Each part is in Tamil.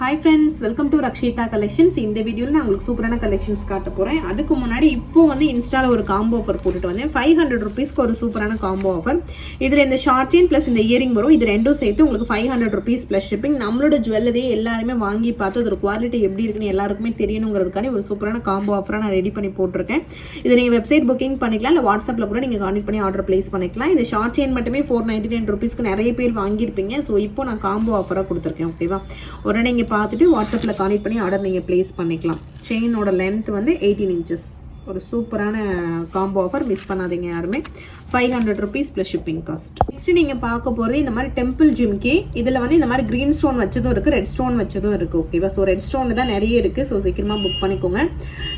Hi friends welcome to Rakshita collections இந்த வீடியோவில் நான் உங்களுக்கு சூப்பரான கலெக்ஷன்ஸ் காட்ட போகிறேன் அதுக்கு முன்னாடி இப்போ வந்து இன்ஸ்டாவில் ஒரு காம்போ ஆஃபர் போட்டுட்டு வந்தேன். ஃபைவ் ஹண்ட்ரட் ருபீஸ்க்கு ஒரு சூப்பரான காம்போ ஆஃபர் இதில் இந்த ஷார்ட் செயின் ப்ளஸ் இந்த இயரிங் வரும். இது ரெண்டும் சேர்த்து உங்களுக்கு five hundred rupees plus shipping நம்மளோட ஜுவல்லரி எல்லாருமே வாங்கி பார்த்து அதோட குவாலிட்டி எப்படி இருக்குன்னு எல்லாருக்குமே தெரியணுங்கிறதுக்காண்டி ஒரு சூப்பரான காம்போ ஆஃபராக நான் ரெடி பண்ணி போட்டிருக்கேன். இதை நீங்கள் வெப்சைட் புக்கிங் பண்ணிக்கலாம். இல்லை வாட்ஸ்அப்பில் கூட நீங்கள் கான்டெக்ட் பண்ணி ஆர்டர் ப்ளேஸ் பண்ணிக்கலாம். இந்த ஷார்ட் செயின் மட்டுமே ஃபோர் நைன்டி நைன் ருபீஸ்க்கு நிறைய பேர் வாங்கியிருப்பீங்க. ஸோ இப்போ நான் காம்போ ஆஃபராக கொடுத்துருக்கேன் ஓகேவா உடனே நீங்கள் பார்த்துட்டு வாட்ஸ்அப்பில் கனெக்ட் பண்ணி ஆர்டர் நீங்கள் ப்ளேஸ் பண்ணிக்கலாம். செயினோட லென்த் வந்து எயிட்டீன் இன்ச்சஸ் ஒரு சூப்பரான காம்போ ஆஃபர் மிஸ் பண்ணாதீங்க யாருமே. Five hundred rupees plus shipping cost next நீங்கள் பார்க்க போகிறது இந்த மாதிரி டெம்பிள் ஜிம்கே இதில் வந்து இந்த மாதிரி க்ரீன் ஸ்டோன் வச்சதும் இருக்குது ரெட் ஸ்டோன் வச்சதும் இருக்குது ஓகேவா ஸோ ரெட் ஸ்டோன் தான் நிறைய இருக்குது ஸோ சீக்கிரமாக புக் பண்ணிக்கோங்க.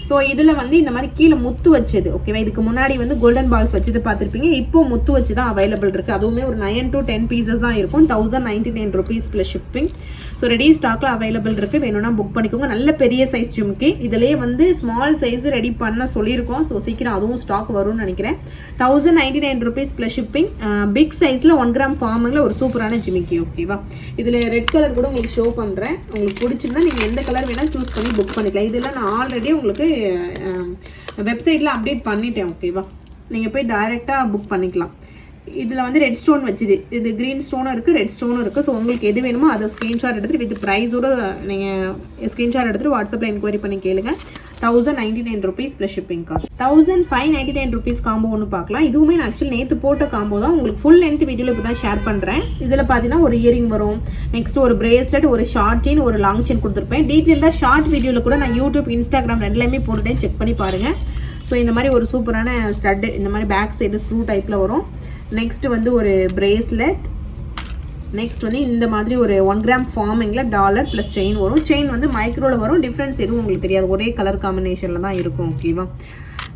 ஸோ இதில் வந்து இந்த மாதிரி கீழே முத்து வச்சது ஓகேவா இதுக்கு முன்னாடி வந்து கோல்டன் பால்ஸ் வச்சது பார்த்துருப்பீங்க. இப்போ முத்து வச்சு தான் அவைலபிள் இருக்குது அதுவுமே ஒரு நைன் டு டென் பீசஸ் தான் இருக்கும். Thousand ninety nine rupees plus shipping so ready ஸ்டாக்கில் அவைலபிள் இருக்குது வேணும்னா புக் பண்ணிக்கோங்க. நல்ல பெரிய சைஸ் ஜிம்க்கு இதிலே வந்து ஸ்மால் சைஸ் ரெடி பண்ண சொல்லியிருக்கோம். ஸோ சீக்கிரம் அதுவும் ஸ்டாக் வரும்னு நினைக்கிறேன். Thousand ninety nine rupees plus shipping big சைஸில் ஒன் கிராம் ஃபார்மில் ஒரு சூப்பரான ஜிமிக்கி ஓகேவா இதில் ரெட் கலர் கூட உங்களுக்கு ஷோ பண்ணுறேன் உங்களுக்கு பிடிச்சிருந்தா நீங்கள் எந்த கலர் வேணாலும் சூஸ் பண்ணி புக் பண்ணிக்கலாம். இதெல்லாம் நான் ஆல்ரெடி உங்களுக்கு வெப்சைட்டில் அப்டேட் பண்ணிட்டேன் ஓகேவா நீங்கள் போய் டைரெக்டாக புக் பண்ணிக்கலாம். இதில் வந்து ரெட் ஸ்டோன் வச்சுது. இது க்ரீன் ஸ்டோனும் இருக்குது ரெட் ஸ்டோனும் இருக்குது ஸோ உங்களுக்கு எது வேணுமோ அதை ஸ்க்ரீன்ஷாட் எடுத்துகிட்டு வித் ப்ரைஸோட நீங்கள் ஸ்க்ரீன்ஷாட் எடுத்துகிட்டு வாட்ஸ்அப்பில் என்கொயரி பண்ணி கேளுங்கள் thousand ninety nine rupees plus shipping cost thousand five ninety nine rupees combo ஒன்று பார்க்கலாம். இதுவுமே நான் ஆக்சுவலி நேற்று போட்ட காம்போ தான். உங்களுக்கு ஃபுல் லென்த் வீடியோவில் இப்போ தான் ஷேர் பண்ணுறேன் இதில் பார்த்தீங்கன்னா ஒரு இயரிங் வரும். நெக்ஸ்ட் ஒரு பிரேஸ்லெட் ஒரு ஷார்ட் செயின் ஒரு லாங் செயின் கொடுத்துருப்பேன். டீட்டெயிலாக ஷார்ட் வீடியோவில் கூட நான் யூடியூப் இன்ஸ்டாகிராம் ரெண்டுலேயுமே போட்டுட்டேன். செக் பண்ணி பாருங்கள் ஸோ இந்த மாதிரி ஒரு சூப்பரான ஸ்டட்டு இந்த மாதிரி பேக் சைடு ஸ்க்ரூ டைப்பில் வரும். நெக்ஸ்ட் வந்து ஒரு பிரேஸ்லெட் நெக்ஸ்ட் வந்து இந்த மாதிரி ஒரு ஒன் கிராம் ஃபார்மிங்கில் டாலர் ப்ளஸ் செயின் வரும். செயின் வந்து மைக்ரோவில் வரும். டிஃப்ரென்ஸ் எதுவும் உங்களுக்கு தெரியாது. ஒரே கலர் காம்பினேஷனில் தான் இருக்கும் ஓகேவா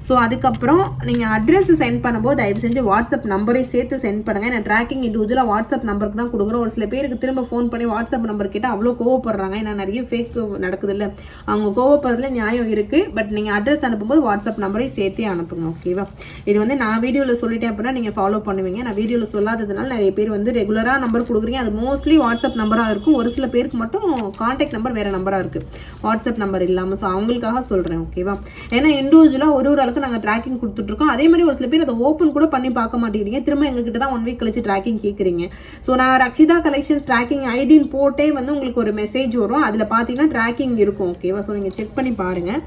ஸோ அதுக்கப்புறம் நீங்கள் அட்ரஸ் சென்ட் பண்ணும்போது தயவு செஞ்சு வாட்ஸ்அப் நம்பரை சேர்த்து சென்ட் பண்ணுங்கள் நான் ட்ராக்கிங் இண்டிவிஜுவலாக வாட்ஸ்அப் நம்பருக்கு தான் கொடுக்குறோம். ஒரு சில பேருக்கு திரும்ப ஃபோன் பண்ணி வாட்ஸ்அப் நம்பர் கேட்டால் அவ்வளோ கோவப்படுறாங்க. ஏன்னா நிறைய ஃபேக் நடக்குது இல்லை அவங்க கோவப்படுறதுல நியாயம் இருக்குது பட் நீங்கள் அட்ரஸ் அனுப்பும்போது வாட்ஸ்அப் நம்பரை சேர்த்தே அனுப்புங்க ஓகேவா இது வந்து நான் வீடியோவில் சொல்லிட்டேன் அப்படின்னா நீங்கள் ஃபாலோ பண்ணுவீங்க. நான் வீடியோவில் சொல்லாததுனால நிறைய பேர் வந்து ரெகுலராக நம்பர் கொடுக்குறீங்க. அது மோஸ்ட்லி வாட்ஸ்அப் நம்பராக இருக்கும். ஒரு சில பேருக்கு மட்டும் கான்டாக்ட் நம்பர் வேறு நம்பராக இருக்குது வாட்ஸ்அப் நம்பர் இல்லாமல் ஸோ அவங்களுக்காக சொல்கிறேன் ஓகேவா ஏன்னா இண்டிவிஜுவலாக ஒரு ஒரு ஆளுக்கு நாங்கள் ட்ராக்கிங் கொடுத்துட்ருக்கோம். அதே மாதிரி ஒரு சில பேர் அதை ஓப்பன் கூட பண்ணி பார்க்க மாட்டேங்கிறீங்க. திரும்ப எங்ககிட்ட தான் ஒன் வீக் கழிச்சு ட்ராக்கிங் கேட்குறீங்க ஸோ நான் ரக்ஷிதா கலெக்ஷன்ஸ் ட்ராக்கிங் ஐடின்னு போட்டே வந்து உங்களுக்கு ஒரு மெசேஜ் வரும். அதில் பார்த்தீங்கன்னா ட்ராக்கிங் இருக்கும் ஓகேவா ஸோ நீங்கள் செக் பண்ணி பாருங்கள்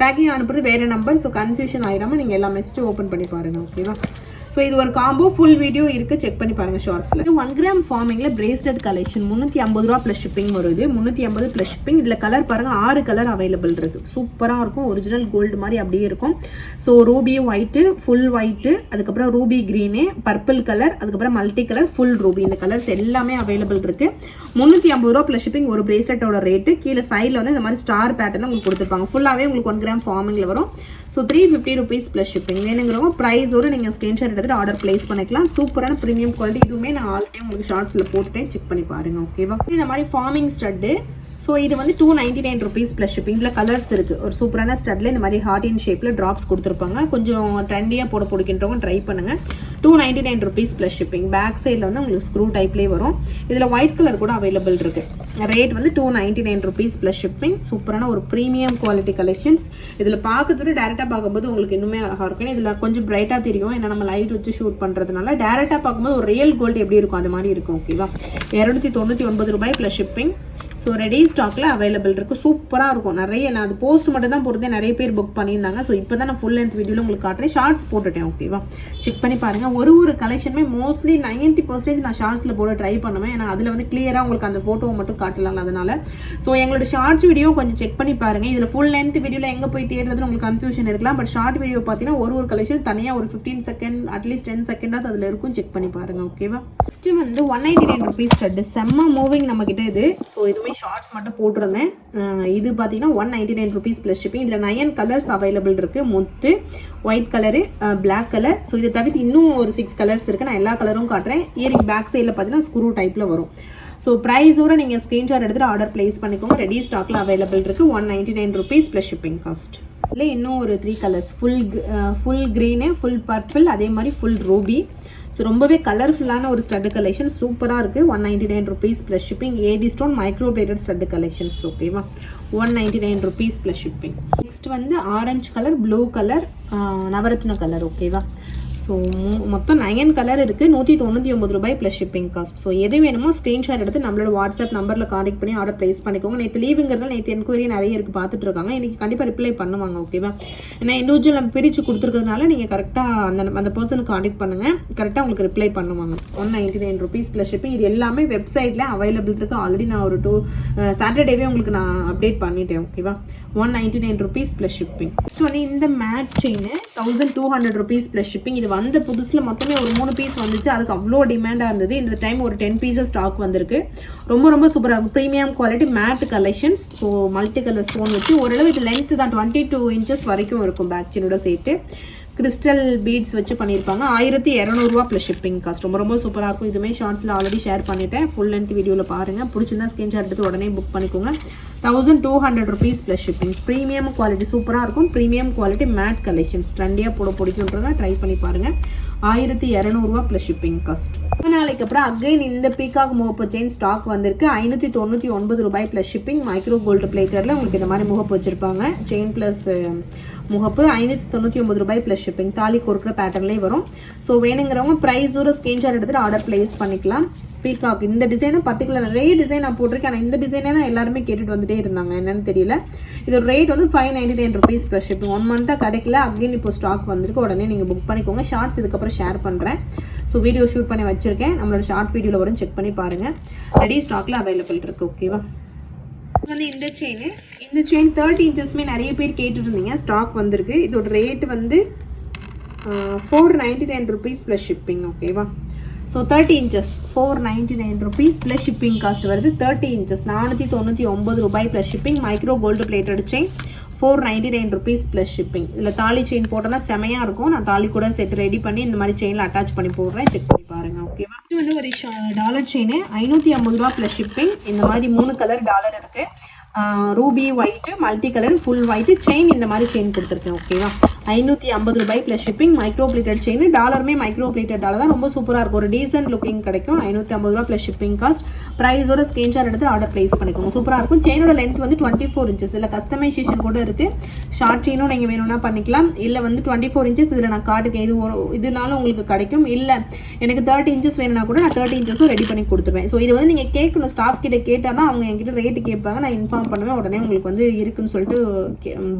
ட்ராக்கிங் அனுப்புறது வேறு நம்பர் ஸோ கன்ஃபியூஷன் ஆகிடாமல் நீங்கள் எல்லா மெசேஜும் ஓப்பன் பண்ணி பாருங்கள் ஓகேவா ஸோ இது ஒரு காம்போ ஃபுல் வீடியோ இருக்குது செக் பண்ணி பாருங்கள் ஷார்ட்ஸில் ஒன் கிராம் ஃபார்மிங்கில் பிரேஸ்லெட் கலெக்ஷன் முந்நூற்றி ஐம்பது ரூபா ப்ளஸ் ஷிப்பிங் வருது. முந்நூற்றி ஐம்பது ப்ளஸ் ஷிப்பிங் இதில் கலர் பாருங்கள் ஆறு கலர் அவைலபிள் இருக்குது சூப்பராக இருக்கும். ஒரிஜினல் கோல்டு மாதிரி அப்படியே இருக்கும். So ruby white full white அதுக்கப்புறம் ரூபி க்ரீனு பர்பிள் கலர் அதுக்கப்புறம் மல்டி கலர் ஃபுல் ரூபி இந்த கலர்ஸ் எல்லாமே அவைலபிள் இருக்குது முந்நூற்றி ஐம்பது ரூபா ப்ளஸ் ஷிப்பிங் ஒரு பிரேஸ்லெட்டோட ரேட்டு கீழே சைடில் வந்து இந்த மாதிரி ஸ்டார் பேட்டர்னில் உங்களுக்கு கொடுத்துருப்பாங்க. ஃபுல்லாகவே உங்களுக்கு ஒன் கிராம் ஃபார்மிங்கில் வரும். So three fifty rupees plus shipping வேணுங்கிறவங்க ப்ரைஸோடு நீங்கள் ஸ்க்ரீன்ஷாட் எடுத்துகிட்டு ஆர்டர் ப்ளேஸ் பண்ணிக்கலாம். சூப்பரான ப்ரீமியம் குவாலிட்டி இதுவுமே நான் ஆல்ரெடி உங்களுக்கு ஷார்ட்ஸில் போட்டுட்டேன் செக் பண்ணி பாருங்கள் ஓகேவா இந்த மாதிரி ஃபார்மிங் ஸ்டட்டு ஸோ இது வந்து two ninety nine rupees plus ஷிப்பிங்கில் colours இருக்குது ஒரு சூப்பரான ஸ்டட்டில் இந்த மாதிரி ஹார்ட் இன் ஷேப்பில் ட்ராப்ஸ் கொடுத்துருப்பாங்க. கொஞ்சம் ட்ரெண்டியாக போட பிடிக்கின்றவங்க ட்ரை பண்ணுங்கள் two ninety nine rupees plus shipping back சைடில் வந்து உங்களுக்கு ஸ்க்ரூ டைப்லேயே வரும். இதில் ஒயிட் கலர் கூட அவைலபிள் இருக்குது ரேட் வந்து two ninety nine rupees plus shipping சூப்பரான ஒரு ப்ரீமியம் குவாலிட்டி கலெக்ஷன்ஸ் இதில் பார்க்கறது டேரெக்டாக பார்க்கும்போது உங்களுக்கு இன்னுமே அழகாக இருக்கும். இதில் கொஞ்சம் பிரைட்டாக தெரியும். ஏன்னா நம்ம லைட் வச்சு ஷூட் பண்ணுறதுனால டேரெக்டாக பார்க்கும்போது ஒரு ரியல் கோல்டு எப்படி இருக்கும் அந்த மாதிரி இருக்கும் ஓகேவா இரநூத்தி தொண்ணூற்றி ஒன்பது ரூபாய் ப்ளஸ் ஷிப்பிங் ஸோ ரெடி ஸ்டாக்கில் அவைலபிள் இருக்குது சூப்பராக இருக்கும். நிறைய நான் அது போஸ்ட் மட்டும் தான் போடுறதே நிறைய பேர் புக் பண்ணியிருந்தாங்க. ஸோ இப்போ தான் நான் ஃபுல் லென்த் வீடியோவில் உங்களுக்கு காட்டுறேன். ஷார்ட்ஸ் போட்டுட்டேன் ஓகேவா செக் பண்ணி பாருங்கள் ஒரு ஒரு கலெக்ஷனுமே மோஸ்ட்லி நைன்ட்டி பர்சன்டேஜ் நான் ஷார்ட்ஸில் போட ட்ரை பண்ணுவேன். ஏன்னா அதில் வந்து கிளியராக உங்களுக்கு அந்த ஃபோட்டோவை மட்டும் காட்டலாம் அதனால். ஸோ எங்களோட ஷார்ட்ஸ் வீடியோ கொஞ்சம் செக் பண்ணி பாருங்கள் இதில் ஃபுல் லென்த் வீடியோவில் எங்கே போய் தேடுறதுன்னு உங்களுக்கு கன்ஃபியூஷன் இருக்கலாம். பட் ஷார்ட் வீடியோ பார்த்தீங்கன்னா ஒரு ஒரு கலெக்ஷன் தனியாக ஒரு fifteen second at least ten செகண்டாவது அதில் இருக்கும். செக் பண்ணி பாருங்கள் ஓகேவா ஃபஸ்ட்டு வந்து one ninety nine rupees stud செம்ம மூவிங் நம்மக்கிட்ட இது. ஸோ இதுவுமே ஷார்ட்ஸ் மட்டும் போட்டிருந்தேன். இது பார்த்தீங்கன்னா one ninety nine rupees plus shipping இதில் நயன் கலர்ஸ் அவைலபிள் இருக்குது முத்து white colour black colour so இதை தவிர்த்து இன்னும் ஒரு சிக்ஸ் கலர்ஸ் இருக்குது நான் எல்லா கலரும் காட்டுறேன். இயரிங் பேக் சைடில் பார்த்தீங்கன்னா ஸ்க்ரூ டைப்பில் வரும். ஸோ ப்ரைஸோட நீங்கள் ஸ்க்ரீன்ஷாட் எடுத்துகிட்டு ஆர்டர் ப்ளேஸ் பண்ணிக்கோங்க. ரெடி ஸ்டாக்கில் அவைலபிள் இருக்குது one ninety nine rupees plus shipping cost இல்லை இன்னும் ஒரு three colours full full green full purple அதே மாதிரி ஃபுல் ரூபி ஸோ ரொம்பவே கலர்ஃபுல்லான ஒரு ஸ்டட்டு கலெக்ஷன் சூப்பராக இருக்குது one ninety nine rupees plus shipping AD stone micro plated stud collections ஓகேவா one ninety nine rupees plus shipping next வந்து ஆரஞ்சு கலர் ப்ளூ கலர் நவரத்ன கலர் ஓகேவா ஸோ மொத்தம் நயன் கலர் இருக்குது நூற்றி தொண்ணூற்றி ஒம்பது ரூபாய் ப்ளஸ் ஷிப்பிங் காஸ்ட் ஸோ எது வேணுமோ ஸ்க்ரீன்ஷாட் எடுத்து நம்மளோட வாட்ஸ்அப் நம்பரில் காண்டக்ட் பண்ணி ஆர்டர் ப்ளேஸ் பண்ணிக்கோங்க. நேற்று லீவுங்கிறதுனால நேற்று என்கொயரி நிறைய இருக்குது பார்த்துட்டு இருக்காங்க இன்றைக்கி கண்டிப்பாக ரிப்ளை பண்ணுவாங்க ஓகேவா ஏன்னா இண்டிவிஜுவல் நம்ம பிரித்து கொடுத்துருக்கிறதுனால நீங்கள் கரெக்டாக அந்த அந்த பர்சனுக்கு காண்டக்ட் பண்ணுங்கள் கரெக்டாக உங்களுக்கு ரிப்ளை பண்ணுவாங்க. One ninety nine rupees plus shipping இது எல்லாமே வெப்சைட்டில் அவைலபிள் இருக்குது ஆல்ரெடி நான் ஒரு டூ சாட்டர்டேவே உங்களுக்கு நான் அப்டேட் பண்ணிட்டேன் ஓகேவா one ninety nine rupees plus shipping next வந்து இந்த matte chain thousand two hundred rupees plus shipping இது வந்த புதுசில் மொத்தமே ஒரு மூணு பீஸ் வந்துச்சு. அதுக்கு அவ்வளோ டிமாண்டாக இருந்தது. இந்த டைம் ஒரு டென் பீஸஸ் ஸ்டாக் வந்திருக்கு. ரொம்ப ரொம்ப சூப்பராக இருக்கும் premium quality matte collections so multi colour stone வச்சு ஓரளவு இது லென்த் தான். டுவெண்ட்டி டூ இன்ச்சஸ் வரைக்கும் இருக்கும் பேக் செயினோட சேர்த்து. கிறிஸ்டல் பீட்ஸ் வச்சு பண்ணியிருப்பாங்க. ஆயிரத்தி இரநூறுவா ப்ளஸ் ஷிப்பிங் காஸ்ட் ரொம்ப ரொம்ப சூப்பராக இருக்கும். இதுவுமே ஷார்ட்ஸில் ஆல்ரெடி ஷேர் பண்ணிட்டேன். ஃபுல் லென்த் வீடியோவில் பாருங்கள் பிடிச்சிருந்தா ஸ்க்ரீன்ஷாட் எடுத்து உடனே புக் பண்ணிக்கோங்க. Thousand two hundred rupees plus shipping premium quality சூப்பராக இருக்கும். ப்ரீமியம் குவாலிட்டி மேட் கலெக்ஷன்ஸ் ட்ரெண்டியாக போட பிடிக்குன்றத ட்ரை பண்ணி பாருங்கள் ஆயிரத்தி இரநூறுவா ப்ளஸ் ஷிப்பிங் காஸ்ட் நாளைக்கு அப்புறம் அகைன் இந்த பீகாக் முகப்பு செயின் ஸ்டாக் வந்திருக்கு. ஐநூற்றி தொண்ணூற்றி ஒன்பது ரூபாய் ப்ளஸ் ஷிப்பிங் மைக்ரோ கோல்டு பிளேட்டரில் உங்களுக்கு இந்த மாதிரி முகப்பு வச்சுருப்பாங்க. செயின் ப்ளஸ் முகப்பு ஐநூற்றி தொண்ணூற்றி ஒம்பது ரூபாய் ப்ளஸ் ஷிப்பிங் தாலி கொடுக்குற பேட்டர்ன்லேயே வரும். ஸோ வேணுங்கிறவங்க ப்ரைஸோட ஸ்க்ரீன்ஷாட் எடுத்துகிட்டு ஆர்டர் ப்ளேஸ் பண்ணிக்கலாம். பீகாக் இந்த டிசைனும் பர்டிகுலர் நிறைய டிசைன் நான் போட்டிருக்கேன். ஆனால் இந்த டிசைனே தான் எல்லாருமே கேட்டுட்டு வந்துட்டே இருந்தாங்க. என்னன்னு தெரியல. இதோட ரேட் வந்து five ninety nine rupees plus shipping one மந்த்தாக கிடைக்கல. அகைன் இப்போ ஸ்டாக் வந்திருக்கு. உடனே நீங்கள் புக் பண்ணிக்கோங்க. ஷார்ட்ஸ் இதுக்கப்புறம் ஷேர் பண்ணுறேன் ஸோ வீடியோ ஷூட் பண்ணி வச்சிருக்கேன். நம்மளோட ஷார்ட் வீடியோவில் வரும். செக் பண்ணி பாருங்கள் ரெடி ஸ்டாக்கில் அவைலபிள் இருக்குது ஓகேவா வந்து இந்த செயின் இந்த செயின் தேர்ட்டி இன்ச்சஸ்மே நிறைய பேர் கேட்டுருந்தீங்க. இருந்தீங்க ஸ்டாக் வந்திருக்கு. இதோட ரேட் வந்து four ninety nine rupees plus shipping ஓகேவா so thirty inches four ninety nine rupees plus shipping cost வருது. தேர்ட்டி இன்ச்சஸ் நானூற்றி தொண்ணூற்றி ஒம்பது ரூபாய் plus shipping micro gold plated chain four ninety nine rupees plus shipping இதில் தாலி செயின் போட்டோன்னா செமையாக இருக்கும். நான் தாலி கூட செட் ரெடி பண்ணி இந்த மாதிரி செயினில் அட்டாச் பண்ணி போடுறேன். செக் பண்ணி பாருங்க ஓகேவா இது வந்து ஒரு டாலர் செயின் ஐநூற்றி ஐம்பது ரூபா ப்ளஸ் ஷிப்பிங் இந்த மாதிரி மூணு கலர் டாலர் இருக்குது ruby white multi colour full white chain இந்த மாதிரி செயின் கொடுத்துருக்கேன் ஓகேவா ஐநூற்றி ஐம்பது ரூபாய் plus shipping micro plated chain டாலருமே micro plated dollar தான். ரொம்ப சூப்பராக இருக்கும். ஒரு டீசென்ட் லுக்கிங் கிடைக்கும். ஐநூற்றி ஐம்பது ரூபா ப்ளஸ் ஷிப்பிங் காஸ்ட் ப்ரைஸோட ஸ்க்ரீன்ஷாட் எடுத்து ஆர்டர் ப்ளேஸ் பண்ணிக்கோங்க. சூப்பராக இருக்கும். செயினோட லென்த் வந்து டுவெண்ட்டி ஃபோர் இன்ச்சஸ் இதில் கஸ்டமைசேஷன் கூட இருக்குது ஷார்ட் செயினும் நீங்கள் வேணும்னா பண்ணிக்கலாம். இல்லை வந்து டுவெண்ட்டி ஃபோர் இன்ச்சஸ் இதில் நான் காட்டுக்கேன். இது ஒரு இதுனாலும் உங்களுக்கு கிடைக்கும். இல்லை எனக்கு தேர்ட்டி இன்ச்சஸ் வேணும்னா கூட நான் தேர்ட்டி இன்ச்சஸும் ரெடி பண்ணி கொடுத்துருவேன். ஸோ இது வந்து நீங்கள் கேட்கணும். ஸ்டாஃப் கிட்ட கேட்டால் தான் அவங்க என்கிட்ட ரேட்டு கேட்பாங்க. நான் இன்ஃபார்ம் பண்ணுவேன் உடனே உங்களுக்கு வந்து இருக்குன்னு சொல்லிட்டு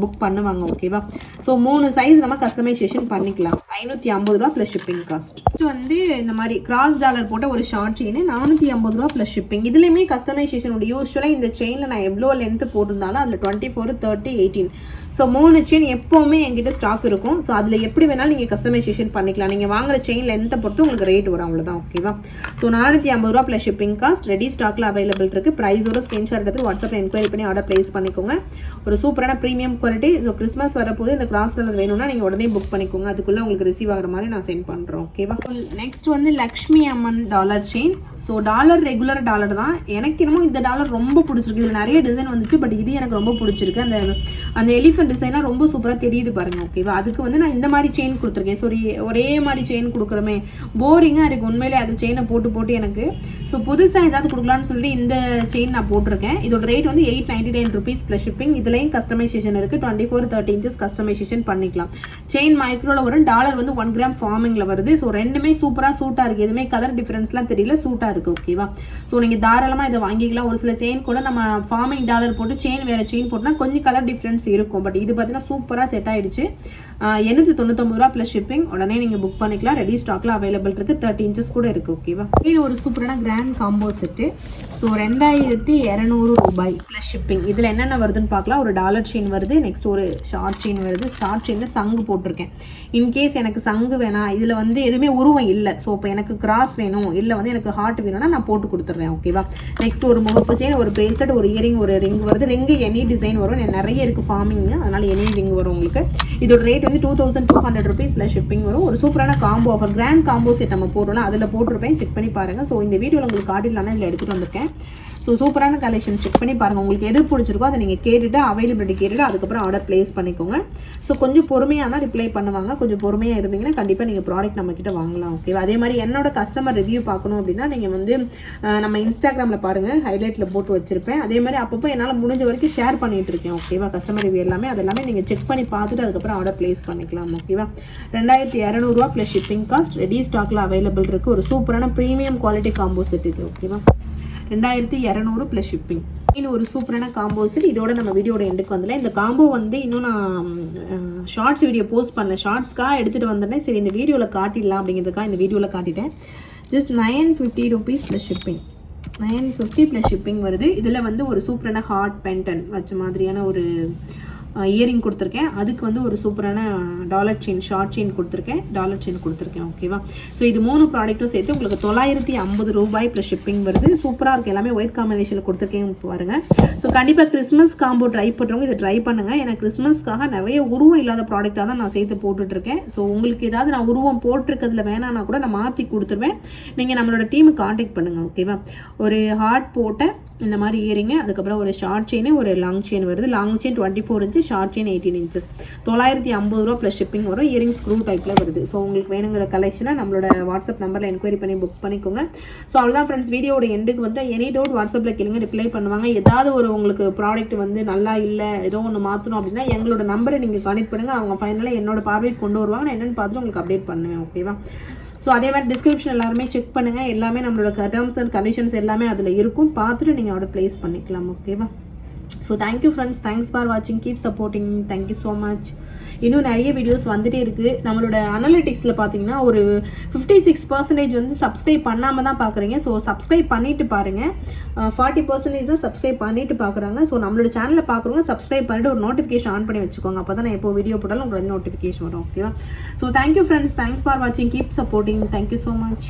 புக் பண்ணுவாங்க ஓகேவா ஸோ மூணு சைஸ் நம்ம கஸ்டமைசேஷன் பண்ணிக்கலாம். ஐநூற்றி ஐம்பது ரூபா ப்ளஸ் ஷிப்பிங் காஸ்ட் இது வந்து இந்த மாதிரி கிராஸ் டாலர் போட்ட ஒரு ஷார்ட் செயின் நானூற்றி ஐம்பது ரூபா ப்ளஸ் ஷிப்பிங் இதுலேயுமே கஸ்டமைசேஷன் உடைய யூஸ்வலாக இந்த செயினில் நான் எவ்வளோ லென்த் போட்டிருந்தாலும் அதில் twenty four thirty eighteen so மூணு செயின் எப்போவுமே எங்கிட்ட ஸ்டாக் இருக்கும். ஸோ அதில் எப்படி வேணாலும் நீங்கள் கஸ்டமைசேஷன் பண்ணிக்கலாம். நீங்கள் வாங்குற செயின் லென்த்தை பொறுத்து உங்களுக்கு ரேட் வரும். அவ்வளோதான் ஓகேவா ஸோ நானூற்றி ஐம்பது ரூபா ப்ளஸ் ஷிப்பிங் காஸ்ட் ரெடி ஸ்டாக்கில் அவைலபிள் இருக்குது ப்ரைஸோட ஸ்க்ரீன்ஷாட் எடுத்து வாட்ஸ்அப்பில் என்கொயரி பண்ணி ஆர்டர் ப்ளேஸ் பண்ணிக்கோங்க. ஒரு சூப்பரான ப்ரீமியம் குவாலிட்டி ஸோ கிறிஸ்மஸ் வரப்போது இந்த கிராஸ் டாலர் வேணும்னா நீங்கள் உடனே புக் பண்ணிக்கோங்க. அதுக்குள்ளே உங்களுக்கு ரிசீவ் ஆகிற மாதிரி நான் சென்ட் பண்ணுறோம் ஓகேவா நெக்ஸ்ட் வந்து Lakshmi Amman dollar chain so dollar regular dollar தான். எனக்கு என்னமோ இந்த டாலர் ரொம்ப பிடிச்சிருக்கு. இதில் நிறைய டிசைன் வந்துச்சு பட் இது எனக்கு ரொம்ப பிடிச்சிருக்கு. அந்த அந்த எலிஃபென்ட் டிசைன்லாம் ரொம்ப சூப்பராக தெரியுது பாருங்க ஓகேவா அதுக்கு வந்து நான் இந்த மாதிரி செயின் கொடுத்துருக்கேன். ஸோ ஒரே மாதிரி செயின் கொடுக்குறமே. போரிங்காக இருக்குது உண்மையிலே அது செயினை போட்டு போட்டு எனக்கு. ஸோ புதுசாக ஏதாவது கொடுக்கலான்னு சொல்லிட்டு இந்த செயின் நான் போட்டிருக்கேன். இதோட ரேட் வந்து eight ninety nine rupees plus shipping இதுலேயும் கஸ்டமைசேஷன் இருக்குது twenty four thirty inches customisation பண்ணிக்கலாம் செயின் மைக்ரோவில் வரும். டாலர் வந்து ஒன் கிராம் ஃபார்மிங்கில் வருது. ஸோ ரெண்டுமே சூப்பராக சூட்டாக இருக்குது எதுவுமே கலர் டிஃப்ரென்ஸ்லாம் தெரியல. சூட்டாக இருக்குது ஓகேவா ஸோ நீங்கள் தாராளமாக இதை வாங்கிக்கலாம். ஒரு சில செயின் கூட நம்ம ஃபார்மிங் டாலர் போட்டு செயின் வேறு செயின் போட்டால் கொஞ்சம் கலர் டிஃப்ரென்ஸ் இருக்கும். பட் இது பார்த்தீங்கன்னா சூப்பராக செட் ஆகிடுச்சு எண்ணூற்றி தொண்ணூத்தொம்பது ரூபா ப்ளஸ் ஷிப்பிங் உடனே நீங்கள் புக் பண்ணிக்கலாம். ரெடி ஸ்டாக்ல அவைலபிள் இருக்குது தேர்ட்டி இன்ச்சஸ் கூட இருக்குது ஓகேவா இது ஒரு சூப்பரான கிராண்ட் காம்போ செட்டு ஸோ ரெண்டாயிரத்தி இரநூறு ரூபாய் ப்ளஸ் ஷிப்பிங் இதில் என்னென்ன வருதுன்னு பார்க்கலாம். ஒரு டாலர் செயின் வருது. நெக்ஸ்ட் ஒரு ஷார்ட் செயின் வருது. ஷார்ட் செயினில் சங்கு போட்டிருக்கேன். இன்கேஸ் எனக்கு எனக்கு சங்கு வேணாம் இதில் வந்து எதுவுமே உருவம் இல்லை. ஸோ இப்போ எனக்கு கிராஸ் வேணும் இல்லை வந்து எனக்கு ஹார்ட் வேணும்னா நான் போட்டு கொடுத்துட்றேன் ஓகேவா நெக்ஸ்ட் ஒரு முகப்பு செயின் ஒரு பிரேஸ்லெட் ஒரு இயரிங் ஒரு ரிங் வருது. ரிங்கு எனி டிசைன் வரும். நிறைய இருக்குது ஃபார்மிங் அதனால் எனி ரிங் வரும் உங்களுக்கு. இதோட ரேட் வந்து two thousand two hundred rupees plus shipping வரும். ஒரு சூப்பரான combo offer grand combo set நம்ம போடுறோம் அதில் போட்டிருப்பேன். செக் பண்ணி பாருங்கள் ஸோ இந்த வீடியோவில் உங்களுக்கு காட்டிடலாம்னா இதில் எடுத்துகிட்டு வந்திருக்கேன். ஸோ சூப்பரான கலெக்ஷன் செக் பண்ணி பாருங்கள் உங்களுக்கு உங்களுக்கு எது பிடிச்சிருக்கோ அதை நீங்கள் கேட்டுட்டு அவைலபிலிட்டி கேட்டுட்டு அதுக்கப்புறம் ஆர்டர் ப்ளேஸ் பண்ணிக்கோங்க. ஸோ கொஞ்சம் பொறுமையாக தான் ரிப்ளை பண்ணுவாங்க. கொஞ்சம் பொறுமையாக இருந்தீங்கன்னா கண்டிப்பாக நீங்கள் ப்ராடக்ட் நம்மக்கிட்ட வாங்கலாம் ஓகேவா அதே மாதிரி என்னோட கஸ்டமர் ரிவ்யூ பார்க்கணும் அப்படின்னா நீங்கள் வந்து நம்ம இன்ஸ்டாகிராமில் பாருங்கள் ஹைலைட்டில் போட்டு வச்சுருப்பேன். அதே மாதிரி அப்பப்போ என்னால் முடிஞ்ச வரைக்கும் ஷேர் பண்ணிகிட்டு இருக்கேன் ஓகேவா கஸ்டமர் ரிவ்யூ எல்லாமே அதெல்லாமே நீங்கள் செக் பண்ணி பார்த்துட்டு அதுக்கப்புறம் ஆர்டர் ப்ளேஸ் பண்ணிக்கலாம் ஓகேவா ரெண்டாயிரத்தி இரநூறுவா ப்ளஸ் ஷிப்பிங் காஸ்ட் ரெடி ஸ்டாக்ல அவைலபிள் இருக்குது ஒரு சூப்பரான ப்ரீமியம் குவாலிட்டி காம்போ செட் இது ஓகேவா ரெண்டாயிரத்தி இரநூறு ப்ளஸ் ஷிப்பிங் இது ஒரு சூப்பரான காம்போ செட் இதோட நம்ம வீடியோட எண்டுக்கு வந்துடலாம். இந்த காம்போ வந்து இன்னும் நான் ஷார்ட்ஸ் வீடியோ போஸ்ட் பண்ணல. ஷார்ட்ஸ்க்காக எடுத்துகிட்டு வந்தேனே சரி இந்த வீடியோவில் காட்டிடலாம் அப்படிங்கிறதுக்காக இந்த வீடியோவில் காட்டிட்டேன். Just nine fifty rupees plus shipping nine fifty plus shipping வருது. இதில் வந்து ஒரு சூப்பரான ஹார்ட் பென்டன் வச்ச மாதிரியான ஒரு இயரிங் கொடுத்துருக்கேன். அதுக்கு வந்து ஒரு சூப்பரான டாலர் செயின் ஷார்ட் செயின் கொடுத்துருக்கேன். டாலர் செயின் கொடுத்துருக்கேன் ஓகேவா ஸோ இது மூணு ப்ராடக்ட்டும் சேர்த்து உங்களுக்கு தொள்ளாயிரத்தி ஐம்பது ரூபாய் ப்ளஸ் ஷிப்பிங் வருது. சூப்பராக இருக்குது எல்லாமே ஒயிட் காம்பினேஷனில் கொடுத்துருக்கேன் பாருங்க. ஸோ கண்டிப்பாக கிறிஸ்மஸ் காம்போ ட்ரை பண்ணுறவங்க இதை ட்ரை பண்ணுங்கள் ஏன்னா கிறிஸ்மஸ்க்காக நிறைய உருவம் இல்லாத ப்ராடக்டாக தான் நான் சேர்த்து போட்டுட்ருக்கேன். ஸோ உங்களுக்கு ஏதாவது நான் உருவம் போட்டிருக்கிறதுல வேணான்னா கூட நான் மாற்றி கொடுத்துருவேன். நீங்கள் நம்மளோட டீமுக்கு காண்டாக்ட் பண்ணுங்கள் ஓகேவா ஒரு ஹார்ட் போட்ட இந்த மாதிரி இயரிங்கு அதுக்கப்புறம் ஒரு ஷார்ட் செயின் ஒரு லாங் செயின் வருது. Long chain twenty four inch short chain eighteen inches தொள்ளாயிரத்தி ஐம்பது ரூபா ப்ளஸ் ஷிப்பிங் வரும். இயரிங் ஸ்க்ரூ டைப்பில் வருது. ஸோ உங்களுக்கு வேணுங்கிற கலெக்ஷனை நம்மளோட வாட்ஸ்அப் நம்பரில் என்கொயரி பண்ணி புக் பண்ணிக்கோங்க. ஸோ அவ்வளோதான் ஃப்ரெண்ட்ஸ் வீடியோட எண்டுக்கு வந்து எனி டவுட் வாட்ஸ்அப்பில் கேளுங்க. ரிப்ளை பண்ணுவாங்க. ஏதாவது ஒரு உங்களுக்கு ப்ராடக்ட் வந்து நல்லா இல்லை ஏதோ ஒன்று மாற்றணும் அப்படின்னா எங்களோட நம்பரை நீங்கள் கனெக்ட் பண்ணுங்கள் அவங்க ஃபைனலாக என்னோட பார்வைக்கு கொண்டு வருவாங்க. நான் என்னென்னு பார்த்துட்டு உங்களுக்கு அப்டேட் பண்ணுவேன். ஓகேவா ஸோ அதே மாதிரி டிஸ்கிரிப்ஷன் எல்லாருமே செக் பண்ணுங்கள் எல்லாமே நம்மளோட டேர்ம்ஸ் அண்ட் கண்டிஷன்ஸ் எல்லாமே அதில் இருக்கும். பார்த்துட்டு நீங்கள் ஆர்டர் ப்ளேஸ் பண்ணிக்கலாம் ஓகேவா so thank you friends thanks for வாட்சிங் keep supporting thank you so much இன்னும் நிறைய வீடியோஸ் வந்துட்டே இருக்குது நம்மளோட அனலிட்டிக்ஸில் பார்த்தீங்கன்னா ஒரு ஃபிஃப்டி சிக்ஸ் பர்சன்டேஜ் வந்து சப்ஸ்கிரைப் பண்ணாமல் தான் பார்க்குறீங்க ஸோ சப்ஸ்கிரைப் பண்ணிட்டு பாருங்கள் ஃபார்ட்டி பர்சன்டேஜ் தான் சப்ஸ்கிரைப் பண்ணிட்டு பார்க்குறாங்க ஸோ நம்மளோட சேனலில் பார்க்குறவங்க சப்ஸ்கிரைப் பண்ணிட்டு ஒரு நோட்டிஃபிகேஷன் ஆன் பண்ணி வச்சுக்கோங்க. அப்போ தான் நான் எப்போ வீடியோ போட்டாலும் உங்களுக்கு நோட்டிஃபிகேஷன் வரும். ஓகேவா so thank you friends thanks for வாட்சிங் keep supporting thank you so much